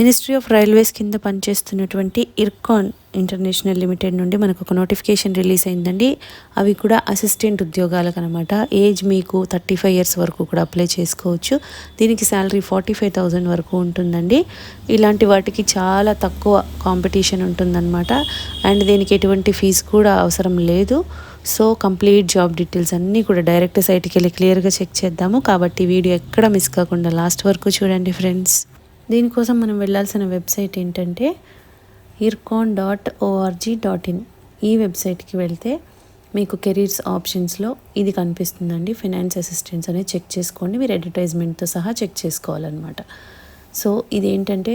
ministry of railways కింద పనిచేస్తున్నటువంటి Ircon international limited నుండి మనకు ఒక నోటిఫికేషన్ రిలీజ్ అయిందండి. అవి కూడా అసిస్టెంట్ ఉద్యోగాలకు అనమాట ఏజ్ మీకు థర్టీ ఫైవ్ ఇయర్స్ వరకు కూడా అప్లై చేసుకోవచ్చు. దీనికి శాలరీ ఫార్టీ ఫైవ్ థౌజండ్ వరకు ఉంటుందండి. ఇలాంటి వాటికి చాలా తక్కువ కాంపిటీషన్ ఉంటుందన్నమాట. అండ్ దీనికి ఎటువంటి ఫీజు కూడా అవసరం లేదు. సో కంప్లీట్ జాబ్ డీటెయిల్స్ అన్నీ కూడా డైరెక్ట్ సైట్కి వెళ్ళి క్లియర్గా చెక్ చేద్దాము. కాబట్టి వీడియో ఎక్కడ మిస్ కాకుండా లాస్ట్ వరకు చూడండి ఫ్రెండ్స్ దీనికోసం మనం వెళ్ళాల్సిన వెబ్సైట్ ఏంటంటే IRCON dot ORG dot in ఈ వెబ్సైట్కి వెళ్తే మీకు కెరీర్స్ ఆప్షన్స్లో ఇది కనిపిస్తుందండి. ఫినాన్స్ అసిస్టెంట్స్ అనేది చెక్ చేసుకోండి. మీరు అడ్వర్టైజ్మెంట్తో సహా చెక్ చేసుకోవాలన్నమాట. సో ఇది ఏంటంటే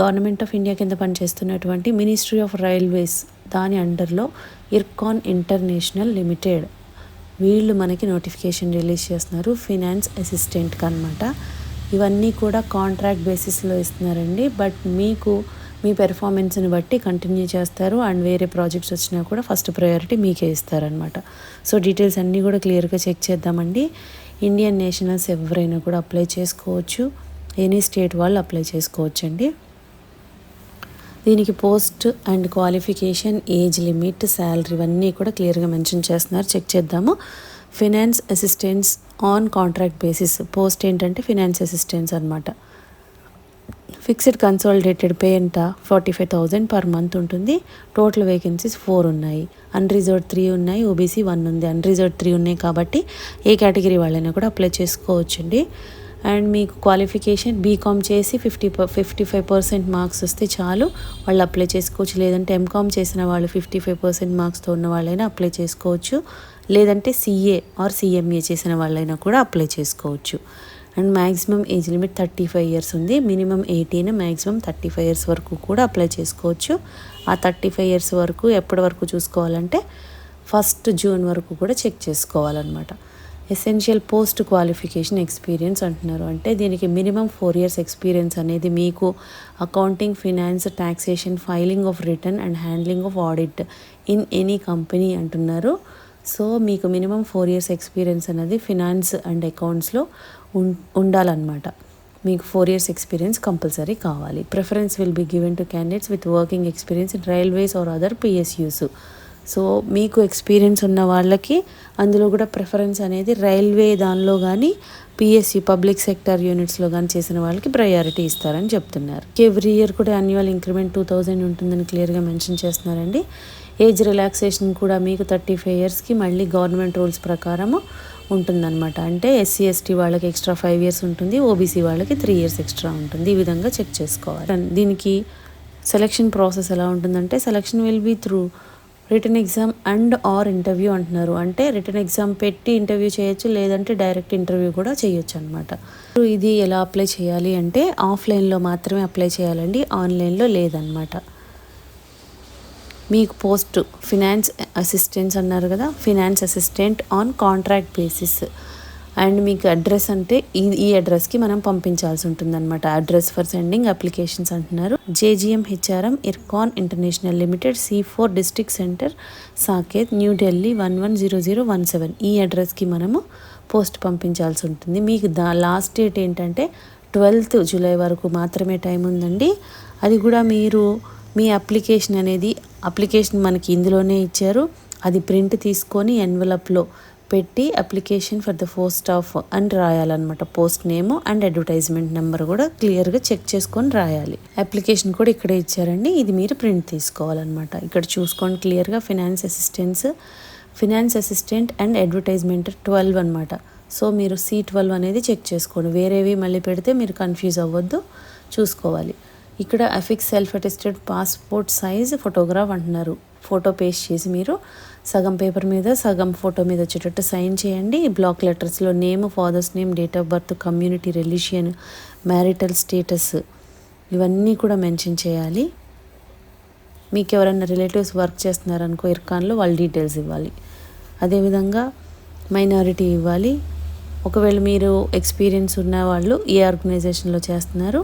గవర్నమెంట్ ఆఫ్ ఇండియా కింద పనిచేస్తున్నటువంటి మినిస్ట్రీ ఆఫ్ రైల్వేస్ దాని అండర్లో ఇర్కాన్ ఇంటర్నేషనల్ లిమిటెడ్. వీళ్ళు మనకి నోటిఫికేషన్ రిలీజ్ చేస్తున్నారు. ఫినాన్స్ అసిస్టెంట్కి అనమాట ఇవన్నీ కూడా కాంట్రాక్ట్ బేసిస్లో ఇస్తున్నారండి. బట్ మీకు మీ పెర్ఫార్మెన్స్ని బట్టి కంటిన్యూ చేస్తారు. అండ్ వేరే ప్రాజెక్ట్స్ వచ్చినా కూడా ఫస్ట్ ప్రయారిటీ మీకే ఇస్తారనమాట సో డీటెయిల్స్ అన్నీ కూడా క్లియర్గా చెక్ చేద్దామండి. ఇండియన్ నేషనల్స్ ఎవరైనా కూడా అప్లై చేసుకోవచ్చు. ఎనీ స్టేట్ వాళ్ళు అప్లై చేసుకోవచ్చు అండి దీనికి post and qualification age limit salary ఇవన్నీ కూడా క్లియర్గా మెన్షన్ చేస్తున్నారు. చెక్ చేద్దాము. Finance assistants on contract basis. Post ఏంటంటే ఫినాన్స్ అసిస్టెంట్స్ అనమాట ఫిక్స్డ్ కన్సాలిడేటెడ్ పే ఎంత? Forty five thousand per month ఉంటుంది. టోటల్ వేకెన్సీస్ ఫోర్ ఉన్నాయి. అన్రిజర్వ్ త్రీ ఉన్నాయి. ఓబీసీ వన్ ఉంది. అన్రిజర్వ్ త్రీ ఉన్నాయి కాబట్టి ఏ కేటగిరీ వాళ్ళైనా కూడా అప్లై చేసుకోవచ్చండి. అండ్ మీకు క్వాలిఫికేషన్ బీకామ్ చేసి fifty fifty five percent marks వస్తే చాలు. వాళ్ళు అప్లై చేసుకోవచ్చు. లేదంటే ఎంకామ్ చేసిన వాళ్ళు ఫిఫ్టీ ఫైవ్ పర్సెంట్ మార్క్స్తో ఉన్న వాళ్ళైనా అప్లై చేసుకోవచ్చు. లేదంటే సీఏ ఆర్ సిఎంఏ చేసిన వాళ్ళైనా కూడా అప్లై చేసుకోవచ్చు. And maximum age limit thirty five years ఉంది. Minimum eighteen maximum thirty five years వరకు కూడా అప్లై చేసుకోవచ్చు. ఆ థర్టీ ఫైవ్ ఇయర్స్ వరకు ఎప్పటి వరకు చూసుకోవాలంటే ఫస్ట్ జూన్ వరకు కూడా చెక్ చేసుకోవాలన్నమాట. ఎసెన్షియల్ పోస్ట్ క్వాలిఫికేషన్ ఎక్స్పీరియన్స్ అంటున్నారు. అంటే దీనికి మినిమం ఫోర్ ఇయర్స్ ఎక్స్పీరియన్స్ అనేది మీకు accounting finance taxation filing of return and handling of audit in any company అంటున్నారు. సో మీకు మినిమం ఫోర్ ఇయర్స్ ఎక్స్పీరియన్స్ అనేది ఫినాన్స్ అండ్ అకౌంట్స్లో ఉం ఉండాలన్నమాట. మీకు ఫోర్ ఇయర్స్ ఎక్స్పీరియన్స్ కంపల్సరీ కావాలి. Preference will be given to candidates with working experience in railways or other PSUs so మీకు experience ఉన్న వాళ్ళకి అందులో కూడా ప్రిఫరెన్స్ అనేది రైల్వే దానిలో కానీ పిఎస్సి పబ్లిక్ సెక్టర్ యూనిట్స్లో కానీ చేసిన వాళ్ళకి ప్రయారిటీ ఇస్తారని చెప్తున్నారు. ఎవ్రీ ఇయర్ కూడా యాన్యువల్ ఇంక్రిమెంట్ టూ థౌజండ్ ఉంటుందని క్లియర్గా మెన్షన్ చేస్తున్నారండి. ఏజ్ రిలాక్సేషన్ కూడా మీకు థర్టీ ఫైవ్ ఇయర్స్కి మళ్ళీ గవర్నమెంట్ రూల్స్ ప్రకారము ఉంటుందన్నమాట. అంటే ఎస్సీ ఎస్టీ వాళ్ళకి ఎక్స్ట్రా ఫైవ్ ఇయర్స్ ఉంటుంది ఓబీసీ వాళ్ళకి త్రీ ఇయర్స్ ఎక్స్ట్రా ఉంటుంది. ఈ విధంగా చెక్ చేసుకోవాలి. దీనికి సెలక్షన్ ప్రాసెస్ ఎలా ఉంటుందంటే selection will be through written exam and or interview అంటున్నారు. అంటే రిటర్న్ ఎగ్జామ్ పెట్టి ఇంటర్వ్యూ చేయొచ్చు లేదంటే డైరెక్ట్ ఇంటర్వ్యూ కూడా చేయొచ్చు అనమాట ఇది ఎలా అప్లై చేయాలి అంటే ఆఫ్లైన్లో మాత్రమే అప్లై చేయాలండి ఆన్లైన్లో లేదనమాట మీకు పోస్ట్ ఫినాన్స్ అసిస్టెంట్స్ అన్నారు కదా finance assistant on contract basis. And మీకు అడ్రస్ అంటే ఈ ఈ అడ్రస్కి మనం పంపించాల్సి ఉంటుందన్నమాట. అడ్రస్ ఫర్ సెండింగ్ అప్లికేషన్స్ అంటున్నారు. JGM HRM Ircon International Limited C four district centre Saket New Delhi one one zero zero one seven. ఈ అడ్రస్కి మనము పోస్ట్ పంపించాల్సి ఉంటుంది. మీకు దా లాస్ట్ డేట్ ఏంటంటే ట్వెల్త్ జూలై వరకు మాత్రమే టైం ఉందండి. అది కూడా మీరు మీ అప్లికేషన్ అనేది అప్లికేషన్ మనకి ఇందులోనే ఇచ్చారు. అది ప్రింట్ తీసుకొని ఎన్వలప్లో పెట్టి application for the post of అని రాయాలన్నమాట. Post name and advertisement number కూడా క్లియర్గా చెక్ చేసుకొని రాయాలి. అప్లికేషన్ కూడా ఇక్కడే ఇచ్చారండి. ఇది మీరు ప్రింట్ తీసుకోవాలన్నమాట. ఇక్కడ చూసుకోండి క్లియర్గా finance assistants finance assistant and advertisement twelve అనమాట సో మీరు సి ట్వెల్వ్ అనేది చెక్ చేసుకోండి. వేరేవి మళ్ళీ పెడితే మీరు కన్ఫ్యూజ్ అవ్వద్దు. చూసుకోవాలి. ఇక్కడ affix self attested passport size photograph అంటున్నారు. ఫోటో పేస్ట్ చేసి మీరు సగం పేపర్ మీద సగం ఫోటో మీద వచ్చేటట్టు సైన్ చేయండి. Black లెటర్స్లో name father's name date of birth community religion marital status ఇవన్నీ కూడా మెన్షన్ చేయాలి. మీకు ఎవరైనా రిలేటివ్స్ వర్క్ చేస్తున్నారనుకో ఇర్కాన్లో వాళ్ళ డీటెయిల్స్ ఇవ్వాలి. అదేవిధంగా మైనారిటీ ఇవ్వాలి. ఒకవేళ మీరు ఎక్స్పీరియన్స్ ఉన్న వాళ్ళు ఏ ఆర్గనైజేషన్లో చేస్తున్నారు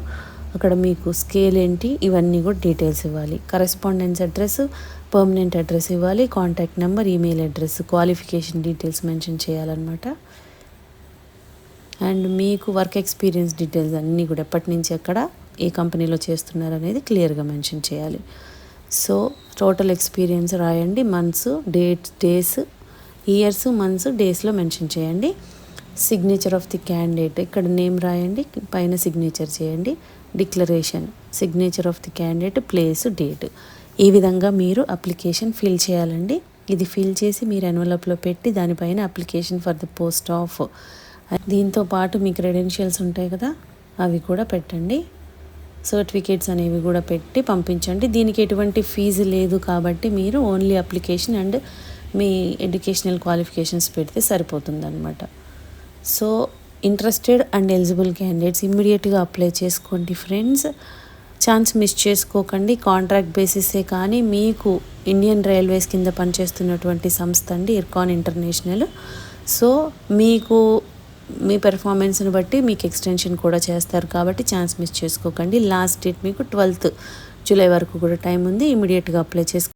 అక్కడ మీకు స్కేల్ ఏంటి ఇవన్నీ కూడా డీటెయిల్స్ ఇవ్వాలి. కరెస్పాండెన్స్ అడ్రస్ పర్మనెంట్ అడ్రస్ ఇవ్వాలి. Contact number email address qualification details mention చేయాలన్నమాట. అండ్ మీకు వర్క్ ఎక్స్పీరియన్స్ డీటెయిల్స్ అన్నీ కూడా ఎప్పటి నుంచి ఎక్కడ ఏ కంపెనీలో చేస్తున్నారు అనేది క్లియర్గా మెన్షన్ చేయాలి. సో టోటల్ ఎక్స్పీరియన్స్ రాయండి months date days years months డేస్లో మెన్షన్ చేయండి. సిగ్నేచర్ ఆఫ్ ది క్యాండిడేట్ ఇక్కడ నేమ్ రాయండి పైన సిగ్నేచర్ చేయండి. Declaration signature of the candidate place date. ఈ విధంగా మీరు అప్లికేషన్ ఫిల్ చేయాలండి. ఇది ఫిల్ చేసి మీరు ఎన్వలప్లో పెట్టి దానిపైన application for the post of. దీంతో పాటు మీ క్రెడెన్షియల్స్ ఉంటాయి కదా అవి కూడా పెట్టండి. సర్టిఫికేట్స్ అనేవి కూడా పెట్టి పంపించండి. దీనికి ఎటువంటి ఫీజు లేదు కాబట్టి మీరు ఓన్లీ అప్లికేషన్ అండ్ మీ ఎడ్యుకేషనల్ క్వాలిఫికేషన్స్ పెడితే సరిపోతుంది అనమాట so interested and eligible candidates ఇమ్మీడియట్గా అప్లై చేసుకోండి ఫ్రెండ్స్ ఛాన్స్ మిస్ చేసుకోకండి. కాంట్రాక్ట్ బేసిసే కానీ మీకు ఇండియన్ రైల్వేస్ కింద పనిచేస్తున్నటువంటి సంస్థ అండి ఇర్కాన్ ఇంటర్నేషనల్ సో మీకు మీ పెర్ఫార్మెన్స్ని బట్టి మీకు ఎక్స్టెన్షన్ కూడా చేస్తారు కాబట్టి ఛాన్స్ మిస్ చేసుకోకండి. లాస్ట్ డేట్ మీకు ట్వెల్త్ జూలై వరకు కూడా టైం ఉంది. ఇమీడియట్గా అప్లై చేసుకోండి